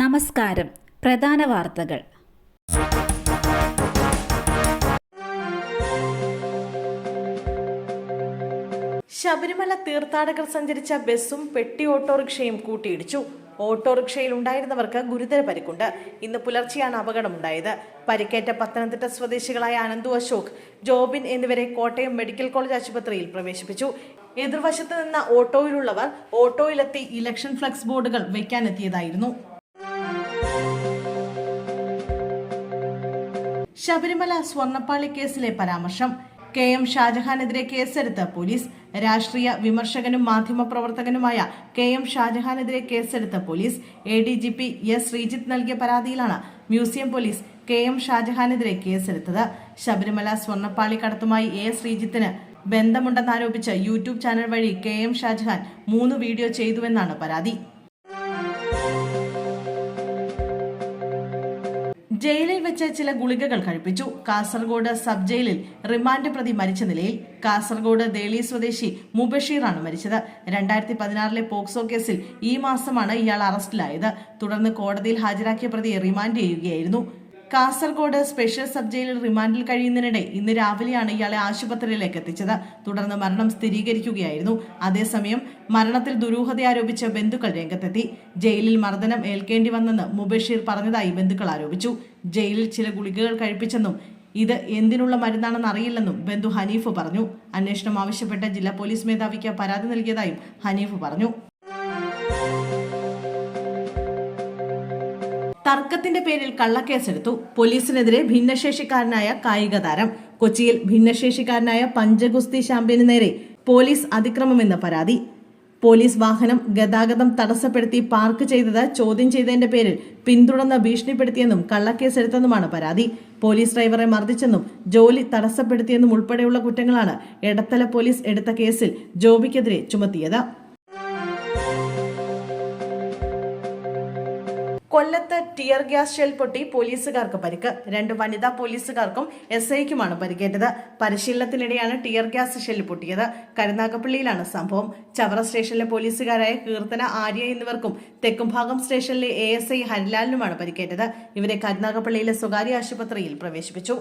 നമസ്കാരം. പ്രധാന വാർത്തകൾ. ശബരിമല തീർത്ഥാടകർ സഞ്ചരിച്ച ബസ്സും പെട്ടി ഓട്ടോറിക്ഷയും കൂട്ടിയിടിച്ചു. ഓട്ടോറിക്ഷയിൽ ഉണ്ടായിരുന്നവർക്ക് ഗുരുതര പരിക്കുണ്ട്. ഇന്ന് പുലർച്ചെയാണ് അപകടമുണ്ടായത്. പരിക്കേറ്റ പത്തനംതിട്ട സ്വദേശികളായ അനന്തു അശോക് ജോബിൻ എന്നിവരെ കോട്ടയം മെഡിക്കൽ കോളേജ് ആശുപത്രിയിൽ പ്രവേശിപ്പിച്ചു. എതിർവശത്ത് നിന്ന ഓട്ടോയിലുള്ളവർ ഓട്ടോയിലെത്തി ഇലക്ഷൻ ഫ്ലക്സ് ബോർഡുകൾ വയ്ക്കാനെത്തിയതായിരുന്നു ശബരിമല സ്വർണപ്പാളി കേസിലെ പരാമർശം. കെ എം ഷാജഹാനെതിരെ കേസെടുത്ത് പോലീസ്. രാഷ്ട്രീയ വിമർശകനും മാധ്യമപ്രവർത്തകനുമായ കെ എം ഷാജഹാനെതിരെ കേസെടുത്ത police. A D G P S Sreejith നൽകിയ പരാതിയിലാണ് മ്യൂസിയം പോലീസ് കെ എം ഷാജഹാനെതിരെ കേസെടുത്തത്. ശബരിമല സ്വർണപ്പാളി കടത്തുമായി എ ശ്രീജിത്തിന് ബന്ധമുണ്ടെന്നാരോപിച്ച് യൂട്യൂബ് ചാനൽ വഴി കെ എം ഷാജഹാൻ മൂന്ന് വീഡിയോ ചെയ്തുവെന്നാണ് പരാതി. ജയിലിൽ വെച്ച് ചില ഗുളികകൾ കഴിപ്പിച്ചു. കാസർഗോഡ് സബ് ജയിലിൽ റിമാൻഡ് പ്രതി മരിച്ച നിലയിൽ കാസർഗോഡ് ദേളി സ്വദേശി മുബഷീറാണ് മരിച്ചത്. രണ്ടായിരത്തി പതിനാറിലെ പോക്സോ കേസിൽ ഈ മാസമാണ് ഇയാൾ അറസ്റ്റിലായത്. തുടർന്ന് കോടതിയിൽ ഹാജരാക്കിയ പ്രതിയെ റിമാൻഡ് ചെയ്യുകയായിരുന്നു. കാസർഗോഡ് സ്പെഷ്യൽ സബ് ജയിലിൽ റിമാൻഡിൽ കഴിയുന്നതിനിടെ ഇന്ന് രാവിലെയാണ് ഇയാളെ ആശുപത്രിയിലേക്ക് എത്തിച്ചത്. തുടർന്ന് മരണം സ്ഥിരീകരിക്കുകയായിരുന്നു. അതേസമയം മരണത്തിൽ ദുരൂഹത ആരോപിച്ച ബന്ധുക്കൾ രംഗത്തെത്തി. ജയിലിൽ മർദ്ദനം ഏൽക്കേണ്ടി വന്നെന്ന് മുബഷീർ പറഞ്ഞതായി ബന്ധുക്കൾ ആരോപിച്ചു. ജയിലിൽ ചില ഗുളികകൾ കഴിപ്പിച്ചെന്നും ഇത് എന്തിനുള്ള മരുന്നാണെന്ന് അറിയില്ലെന്നും ബന്ധു ഹനീഫ് പറഞ്ഞു. അന്വേഷണം ആവശ്യപ്പെട്ട ജില്ലാ പോലീസ് മേധാവിക്ക് പരാതി നൽകിയതായും ഹനീഫ് പറഞ്ഞു. തർക്കത്തിന്റെ പേരിൽ കള്ളക്കേസെടുത്തു. പോലീസിനെതിരെ ഭിന്നശേഷിക്കാരനായ കായിക താരം കൊച്ചിയിൽ ഭിന്നശേഷിക്കാരനായ പഞ്ചഗുസ്തി ചാമ്പ്യന് നേരെ പോലീസ് അതിക്രമമെന്ന പരാതി. പോലീസ് വാഹനം ഗതാഗതം തടസ്സപ്പെടുത്തി പാർക്ക് ചെയ്തത് ചോദ്യം ചെയ്തതിന്റെ പേരിൽ പിന്തുടർന്ന് ഭീഷണിപ്പെടുത്തിയെന്നും കള്ളക്കേസെടുത്തെന്നുമാണ് പരാതി. പോലീസ് ഡ്രൈവറെ മർദ്ദിച്ചെന്നും ജോലി തടസ്സപ്പെടുത്തിയെന്നും ഉൾപ്പെടെയുള്ള കുറ്റങ്ങളാണ് എടത്തല പോലീസ് എടുത്ത കേസിൽ ജോബിക്കെതിരെ ചുമത്തിയത്. കൊല്ലത്ത് ടിയർ ഗ്യാസ് ഷെൽ പൊട്ടി പോലീസുകാർക്ക് പരിക്ക്. രണ്ട് വനിതാ പോലീസുകാർക്കും എസ് ഐക്കുമാണ് പരിക്കേറ്റത്. പരിശീലനത്തിനിടെയാണ് ടിയർ ഗ്യാസ് ഷെൽ പൊട്ടിയത്. കരുനാഗപ്പള്ളിയിലാണ് സംഭവം. ചവറ സ്റ്റേഷനിലെ പോലീസുകാരായ കീർത്തന ആര്യ എന്നിവർക്കും തെക്കുംഭാഗം സ്റ്റേഷനിലെ എ എസ് ഐ ഹരിലാലിനുമാണ് പരിക്കേറ്റത്. ഇവരെ കരുനാഗപ്പള്ളിയിലെ സ്വകാര്യ ആശുപത്രിയിൽ പ്രവേശിപ്പിച്ചു.